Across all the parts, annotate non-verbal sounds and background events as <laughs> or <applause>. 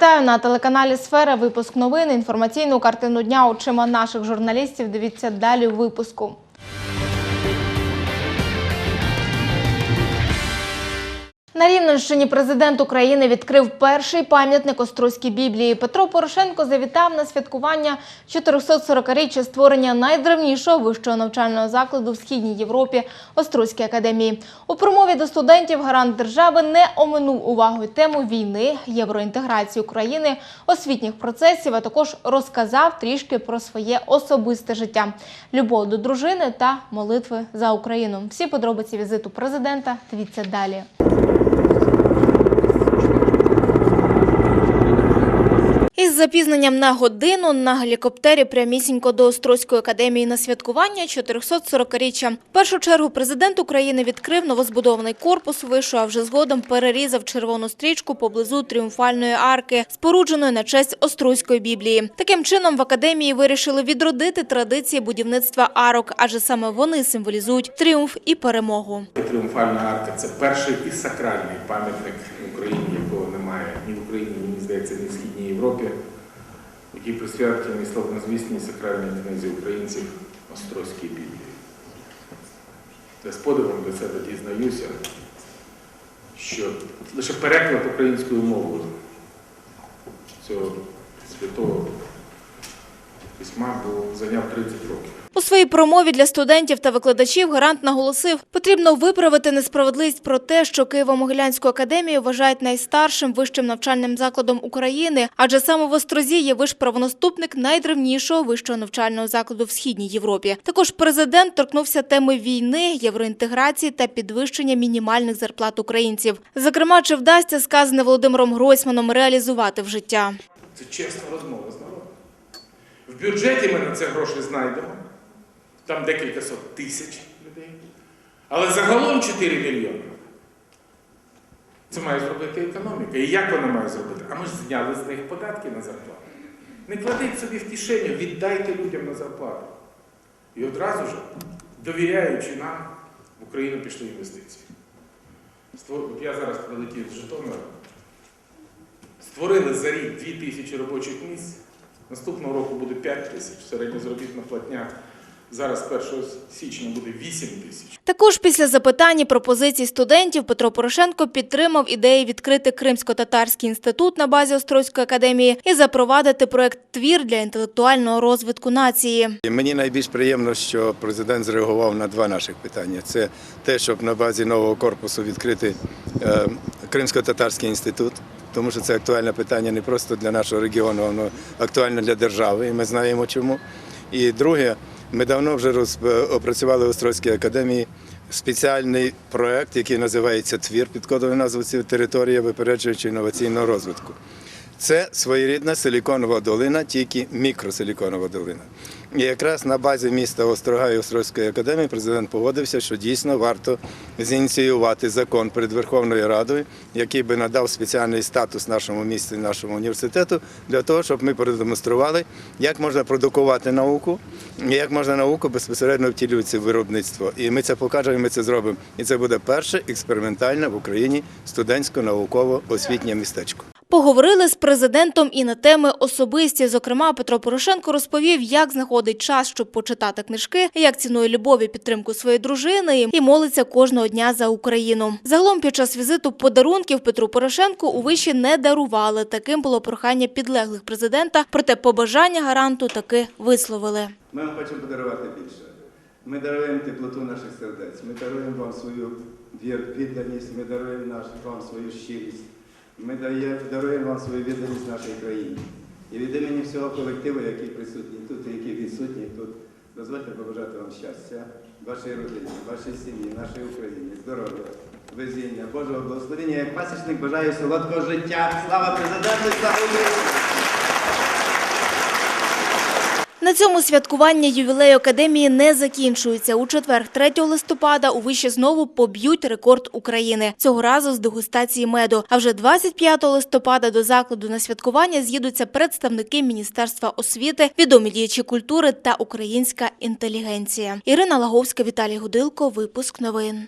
Вітаю на телеканалі Сфера. Випуск новин. Інформаційну картину дня очима наших журналістів. Дивіться далі у випуску. На Рівненщині президент України відкрив перший пам'ятник Острозькій Біблії. Петро Порошенко завітав на святкування 440-річчя створення найдревнішого вищого навчального закладу в східній Європі Острозькій академії. У промові до студентів гарант держави не оминув увагою тему війни, євроінтеграції України, освітніх процесів, а також розказав трішки про своє особисте життя, любов до дружини та молитви за Україну. Всі подробиці візиту президента дивіться далі. Із запізненням на годину на гелікоптері прямісінько до Острозької академії на святкування 440-річчя. В першу чергу президент України відкрив новозбудований корпус вишу, а вже згодом перерізав червону стрічку поблизу тріумфальної арки, спорудженої на честь Острозької біблії. Таким чином в академії вирішили відродити традиції будівництва арок, адже саме вони символізують тріумф і перемогу. Тріумфальна арка це перший і сакральний пам'ятник в Україні, Ні в Східній Європі, який присвячений славнозвісній сакральній книзі українців Острозькій Біблії. Я з подивом до себе дізнаюся, що лише переклад українською мовою цього святого письма був зайняв 30 років. У своїй промові для студентів та викладачів гарант наголосив, потрібно виправити несправедливість про те, що Києво-Могилянську академію вважають найстаршим вищим навчальним закладом України, адже саме в Острозі є виш правонаступник найдревнішого вищого навчального закладу в східній Європі. Також президент торкнувся теми війни, євроінтеграції та підвищення мінімальних зарплат українців. Зокрема, чи вдасться сказане Володимиром Гройсманом реалізувати в життя. Це чесна розмова з народом. В бюджеті ми на це гроші знайдемо. Там декілька сот тисяч людей. Але загалом 4 мільйони. Це має зробити економіка. І як вона має зробити? А ми ж зняли з них податки на зарплату. Не кладіть собі в кишеню, віддайте людям на зарплату. І одразу ж, довіряючи нам, в Україну пішли інвестиції. Я зараз прилетів з Житомира. Створили за рік 2 тисячі робочих місць. Наступного року буде 5 тисяч. Середня заробітна платня зараз 1 січня буде 8 тисяч. Також після запитань і пропозицій студентів Петро Порошенко підтримав ідеї відкрити Кримсько-татарський інститут на базі Острозької академії і запровадити проект «Твір» для інтелектуального розвитку нації. Мені найбільш приємно, що президент зреагував на два наших питання. Це те, щоб на базі нового корпусу відкрити е, Кримсько-татарський інститут, тому що це актуальне питання не просто для нашого регіону, воно актуальне для держави, і ми знаємо чому. І друге, ми давно вже роз, е, опрацювали в Острозькій академії спеціальний проект, який називається Твір під кодовою назвою «Ці- територія випереджуючи інноваційного розвитку. Це своєрідна силіконова долина, тільки мікросиліконова долина. І якраз на базі міста Острога і Острозької академії президент погодився, що дійсно варто зініціювати закон перед Верховною Радою, який би надав спеціальний статус нашому місту і нашому університету для того, щоб ми продемонстрували, як можна продукувати науку, і як можна науку безпосередньо втілювати в виробництво. І ми це покажемо, і ми це зробимо. І це буде перше експериментальне в Україні студентсько-науково-освітнє містечко. Поговорили з президентом і на теми особисті. Зокрема, Петро Порошенко розповів, як знаходить час, щоб почитати книжки, як цінує любов і підтримку своєї дружини і молиться кожного дня за Україну. Загалом під час візиту подарунків Петру Порошенку у виші не дарували. Таким було прохання підлеглих президента, проте побажання гаранту таки висловили. Ми вам хочемо подарувати більше. Ми даруємо теплоту наших сердець, ми даруємо вам свою відданість, ми даруємо вам свою щирість, ми даруємо вам свою відданість нашій країні. І від імені всього колективу, який присутній тут і який відсутній тут, дозвольте побажати вам щастя, вашій родині, вашій сім'ї, нашій Україні, здоров'я, везіння, Божого благословення. Як пасічник бажаю солодкого життя. Слава президенту, слава Україні! На цьому святкування ювілею академії не закінчується. У четвер, 3 листопада, у виші знову поб'ють рекорд України. Цього разу з дегустації меду. А вже 25 листопада до закладу на святкування з'їдуться представники Міністерства освіти, відомі діячі культури та українська інтелігенція. Ірина Лаговська, Віталій Гудилко. Випуск новин.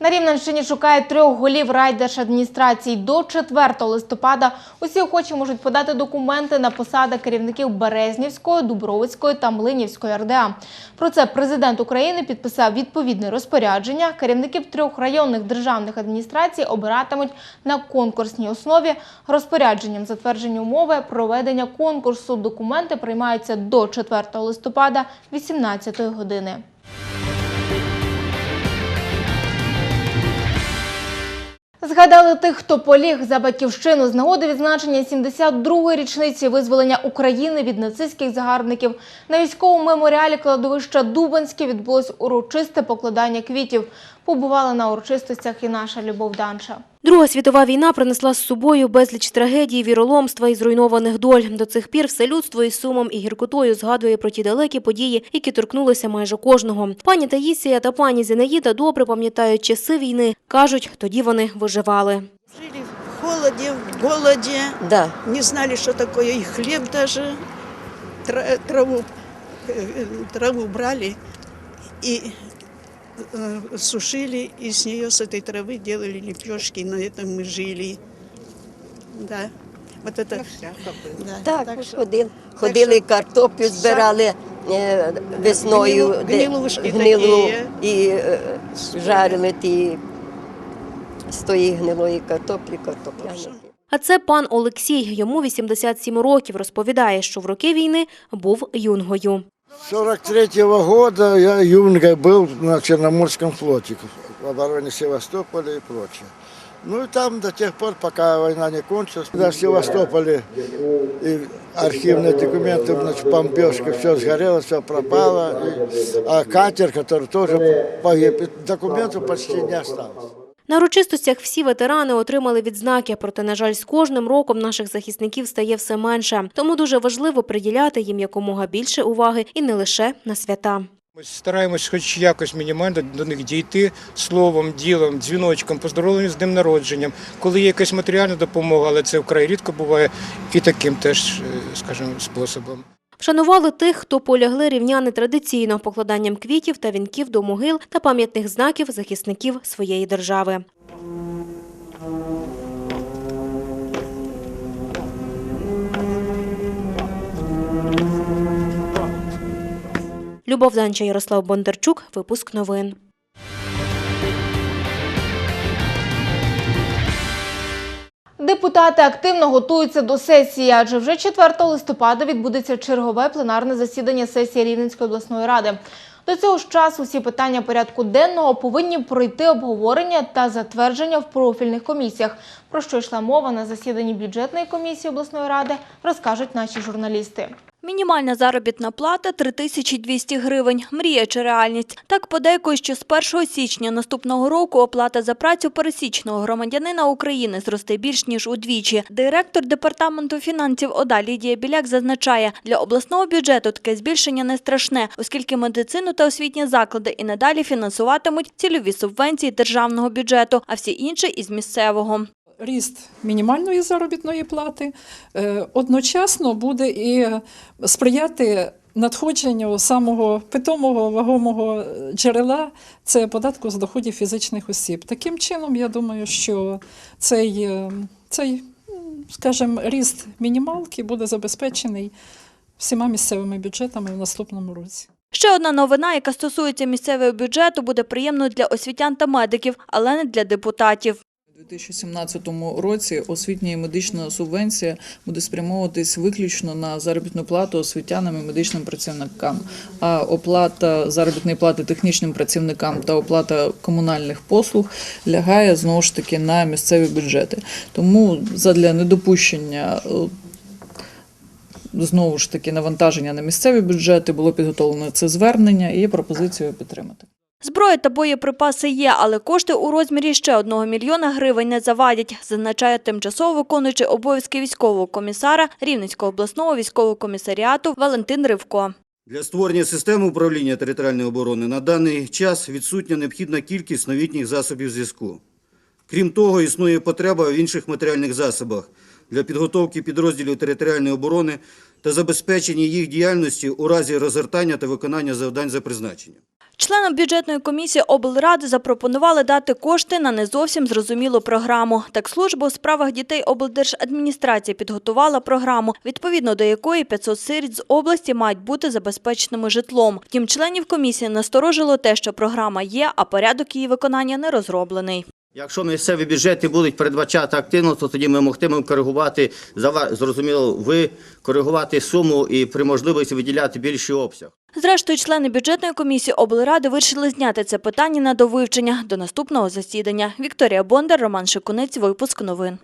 На Рівненщині шукають трьох голів райдержадміністрацій. До 4 листопада усі охочі можуть подати документи на посади керівників Березнівської, Дубровицької та Млинівської РДА. Про це президент України підписав відповідне розпорядження. Керівників трьох районних державних адміністрацій обиратимуть на конкурсній основі. Розпорядженням затверджені умови проведення конкурсу. Документи приймаються до 4 листопада 18 години. Згадали тих, хто поліг за батьківщину з нагоди відзначення 72-ї річниці визволення України від нацистських загарбників. На військовому меморіалі кладовища Дубанське відбулось урочисте покладання квітів Побувала на урочистостях і наша Любов Данча. Друга світова війна принесла з собою безліч трагедій, віроломства і зруйнованих доль. До цих пір все людство із сумом і гіркотою згадує про ті далекі події, які торкнулися майже кожного. Пані Таїсія та пані Зінаїда добре пам'ятають часи війни. Кажуть, тоді вони виживали. Жили в холоде, в голоде, Да, не знали, что такое и хлеб даже. Тра- Траву, э, э, траву брали и э, сушили, и с нее, с этой травы делали лепешки, и на этом мы жили. Да. Вот это... Да. так, що- ходили, ходили картоплю, збирали е, весною, Гнилу- де- гнилушки гнилу такі. і е, жарили ті з тої гнилої картоплі, картопляні. А це пан Олексій. Йому 87 років. Розповідає, що в роки війни був юнгою. 43-го года я юнгой был на Черноморском флоте, в обороне Севастополя и прочее. Ну и там до тех пор, пока война не кончилась, когда в Севастополе и архивные документы, значит, бомбежка, все сгорело, все пропало. И- а катер, который тоже погиб, и документов почти не осталось. На урочистостях всі ветерани отримали відзнаки, проте, на жаль, з кожним роком наших захисників стає все менше. Тому дуже важливо приділяти їм якомога більше уваги і не лише на свята. Ми стараємось хоч якось мінімально до них дійти словом, ділом, дзвіночком, поздоровленням з днем народженням. Коли є якась матеріальна допомога, але це вкрай рідко буває, і таким теж, е, скажімо, способом. Вшанували тих, хто полягли рівняни традиційно покладанням квітів та вінків до могил та пам'ятних знаків захисників своєї держави. Любов Данча, Ярослав Бондарчук. Випуск новин. Депутати активно готуються до сесії, адже вже 4 листопада відбудеться чергове пленарне засідання сесії Рівненської обласної ради. До цього ж часу всі питання порядку денного повинні пройти обговорення та затвердження в профільних комісіях. Про що йшла мова на засіданні бюджетної комісії обласної ради, розкажуть наші журналісти. Мінімальна заробітна плата – 3200 гривень. Мрія чи реальність? Так подейкують, що з 1 січня наступного року оплата за працю пересічного громадянина України зросте більш ніж удвічі. Директор департаменту фінансів ОДА Лідія Біляк зазначає, для обласного бюджету таке збільшення не страшне, оскільки медицину та освітні заклади і надалі фінансуватимуть цільові субвенції державного бюджету, а всі інші – із місцевого. Ріст мінімальної заробітної плати е, одночасно буде і сприяти надходженню самого питомого вагомого джерела це податку з доходів фізичних осіб. Таким чином, я думаю, що цей, е, цей скажімо, ріст мінімалки буде забезпечений всіма місцевими бюджетами в наступному році. Ще одна новина, яка стосується місцевого бюджету, буде приємною для освітян та медиків, але не для депутатів. У 2017 році освітня і медична субвенція буде спрямовуватись виключно на заробітну плату освітянам і медичним працівникам. А оплата заробітної плати технічним працівникам та оплата комунальних послуг лягає знову ж таки на місцеві бюджети. Тому задля недопущення е, знову ж таки навантаження на місцеві бюджети було підготовлено це звернення і є пропозицією підтримати. Зброя та боєприпаси є, але кошти у розмірі ще одного мільйона гривень не завадять, зазначає тимчасово виконуючий обов'язки військового комісара Рівненського обласного військового комісаріату Валентин Ривко. Для створення системи управління територіальної оборони на даний час відсутня необхідна кількість новітніх засобів зв'язку. Крім того, існує потреба в інших матеріальних засобах для підготовки підрозділів територіальної оборони та забезпечення їх діяльності у разі розгортання та виконання завдань за призначенням. Членам бюджетної комісії облради запропонували дати кошти на не зовсім зрозумілу програму. Так служба у справах дітей облдержадміністрації підготувала програму, відповідно до якої 500 сиріт з області мають бути забезпеченими житлом. Втім, членів комісії насторожило те, що програма є, а порядок її виконання не розроблений. Якщо місцеві бюджети будуть передбачати активно, то тоді ми могтимемо коригувати, зрозуміло, ви коригувати суму і при можливості виділяти більший обсяг. Зрештою, члени бюджетної комісії облради вирішили зняти це питання на довивчення до наступного засідання. Вікторія Бондар, Роман Шикунець, випуск новин.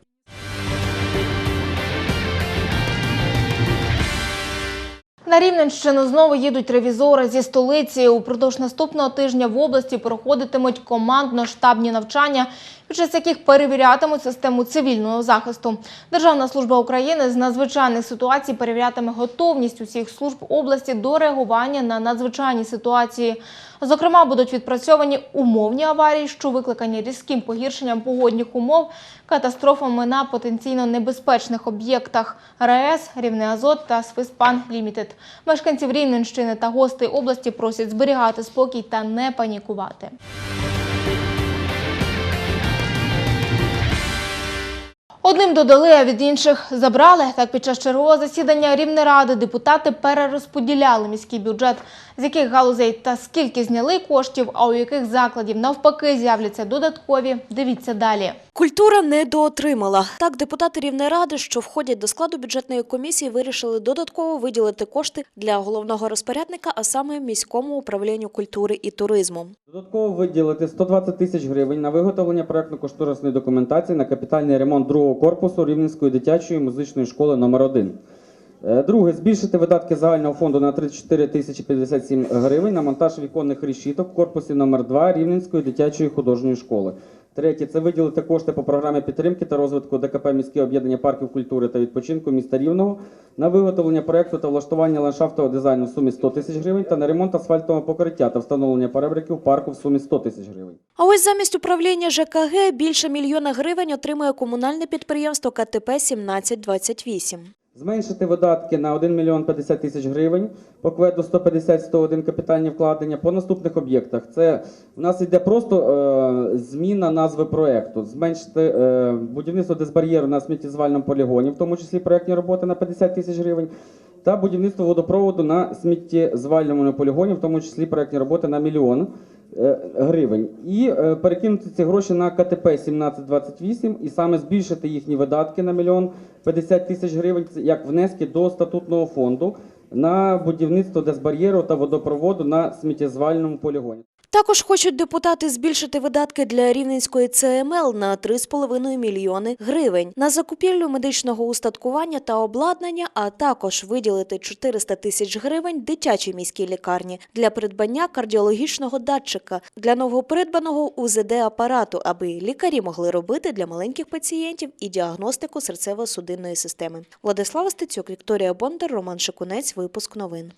На Рівненщину знову їдуть ревізори зі столиці. Упродовж наступного тижня в області проходитимуть командно-штабні навчання, під час яких перевірятимуть систему цивільного захисту. Державна служба України з надзвичайних ситуацій перевірятиме готовність усіх служб області до реагування на надзвичайні ситуації. Зокрема, будуть відпрацьовані умовні аварії, що викликані різким погіршенням погодних умов, катастрофами на потенційно небезпечних об'єктах РАЕС, Рівне Азот та Свиспан Лімітед. Мешканців Рівненщини та гостей області просять зберігати спокій та не панікувати. Одним додали, а від інших забрали. Так під час чергового засідання Рівнеради депутати перерозподіляли міський бюджет, з яких галузей та скільки зняли коштів, а у яких закладів навпаки з'являться додаткові. Дивіться далі. Культура недоотримала. Так, депутати Рівнеради, що входять до складу бюджетної комісії, вирішили додатково виділити кошти для головного розпорядника, а саме міському управлінню культури і туризму. Додатково виділити 120 тисяч гривень на виготовлення проектно-кошторисної документації на капітальний ремонт другого корпусу Рівненської дитячої музичної школи номер 1 Друге, збільшити видатки загального фонду на 34 тисячі 57 гривень на монтаж віконних решіток в корпусі номер 2 Рівненської дитячої художньої школи. Третє це виділити кошти по програмі підтримки та розвитку ДКП міське об'єднання парків культури та відпочинку міста Рівного на виготовлення проекту та влаштування ландшафтового дизайну в сумі 100 тисяч гривень та на ремонт асфальтового покриття та встановлення перебриків парку в сумі 100 тисяч гривень. А ось замість управління ЖКГ більше мільйона гривень отримує комунальне підприємство КТП 1728. Зменшити видатки на 1 мільйон 50 тисяч гривень по кведу 150-101 капітальні вкладення по наступних об'єктах. Це в нас йде просто е, зміна назви проекту. Зменшити е, будівництво дезбар'єру на сміттєзвальному полігоні, в тому числі проектні роботи на 50 тисяч гривень, та будівництво водопроводу на сміттєзвальному полігоні, в тому числі проектні роботи на мільйон е, гривень. І е, перекинути ці гроші на КТП 1728 і саме збільшити їхні видатки на мільйон 50 тисяч гривень як внески до статутного фонду на будівництво дезбар'єру та водопроводу на сміттєзвальному полігоні. Також хочуть депутати збільшити видатки для Рівненської ЦМЛ на 3,5 мільйони гривень на закупівлю медичного устаткування та обладнання, а також виділити 400 тисяч гривень дитячій міській лікарні для придбання кардіологічного датчика для новопридбаного УЗД-апарату, аби лікарі могли робити для маленьких пацієнтів і діагностику серцево-судинної системи. Владислава Стецюк, Вікторія Бондар, Роман Шикунець. Випуск новин.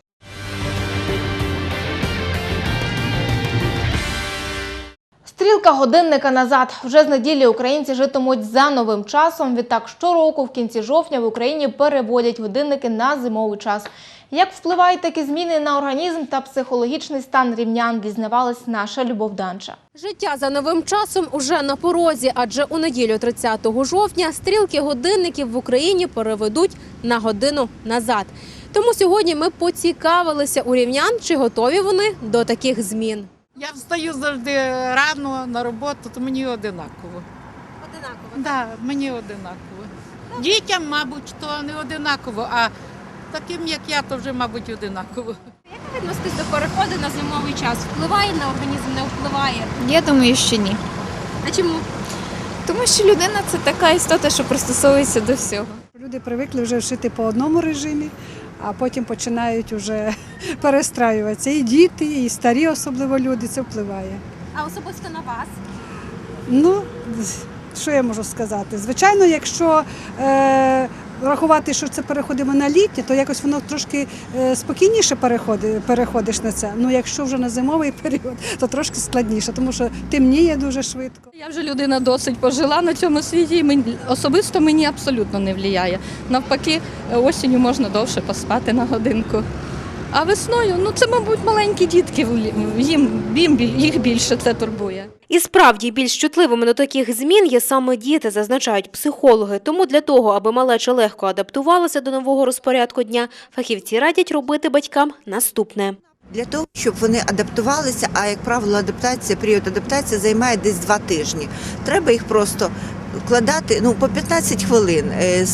Стрілка годинника назад. Вже з неділі українці житимуть за новим часом. Відтак щороку в кінці жовтня в Україні переводять годинники на зимовий час. Як впливають такі зміни на організм та психологічний стан рівнян, дізнавалась наша Любов Данча. Життя за новим часом уже на порозі, адже у неділю 30 жовтня стрілки годинників в Україні переведуть на годину назад. Тому сьогодні ми поцікавилися у рівнян, чи готові вони до таких змін. Я встаю завжди рано на роботу, то мені одинаково. Одинаково. Да, мені одинаково. Дітям, мабуть, то не одинаково, а таким, як я, то вже, мабуть, одинаково. Як ви відноситесь до переходу на зимовий час? Впливає на організм, не впливає? Я думаю, що ні. А чому? Тому що людина це така істота, що пристосовується до всього. Люди привикли вже жити по одному режимі, а потім починають вже <laughs> перестраюватися. І діти, і старі, особливо люди, це впливає. А особисто на вас? Ну, що я можу сказати? Звичайно, якщо е, рахувати, що це переходимо на літі, то якось воно трошки е, спокійніше переходи, переходиш на це. Ну, якщо вже на зимовий період, то трошки складніше, тому що темніє дуже швидко. Я вже людина досить пожила на цьому світі, і мені, особисто мені абсолютно не впливає. Навпаки, осінню можна довше поспати на годинку. А весною, ну це, мабуть, маленькі дітки, їм, їм біль- їх більше це турбує. І справді більш чутливими до таких змін є саме діти, зазначають психологи. Тому для того, аби малеча легко адаптувалася до нового розпорядку дня, фахівці радять робити батькам наступне. Для того, щоб вони адаптувалися, а як правило, адаптація, період адаптації займає десь два тижні. Треба їх просто вкладати ну, по 15 хвилин, е,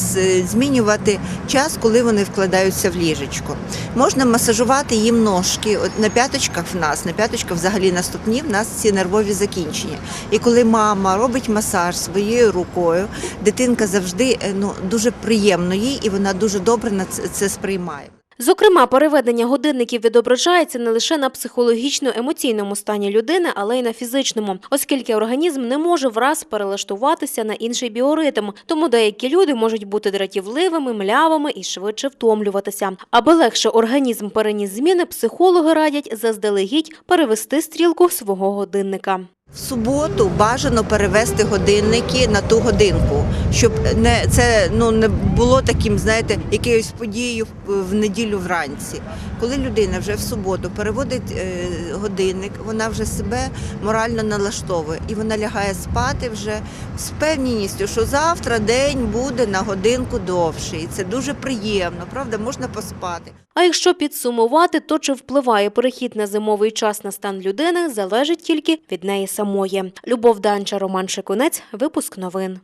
змінювати час, коли вони вкладаються в ліжечко. Можна масажувати їм ножки. От на п'яточках в нас, на п'яточках взагалі на ступні в нас ці нервові закінчення. І коли мама робить масаж своєю рукою, дитинка завжди е, ну, дуже приємно їй, і вона дуже добре на це, це сприймає. Зокрема, переведення годинників відображається не лише на психологічно-емоційному стані людини, але й на фізичному, оскільки організм не може враз перелаштуватися на інший біоритм. Тому деякі люди можуть бути дратівливими, млявими і швидше втомлюватися. Аби легше організм переніс зміни, психологи радять заздалегідь перевести стрілку свого годинника. В суботу бажано перевести годинники на ту годинку, щоб не це ну не було таким, знаєте, якоюсь подією в, неділю вранці. Коли людина вже в суботу переводить е, годинник, вона вже себе морально налаштовує і вона лягає спати вже з впевненістю, що завтра день буде на годинку довший. І це дуже приємно, правда, можна поспати. А якщо підсумувати, то чи впливає перехід на зимовий час на стан людини, залежить тільки від неї самої. Любов Данча, Роман Шикунець, випуск новин.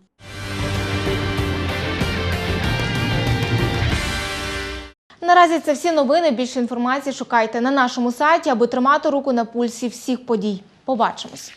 Наразі це всі новини. Більше інформації шукайте на нашому сайті, аби тримати руку на пульсі всіх подій. Побачимось.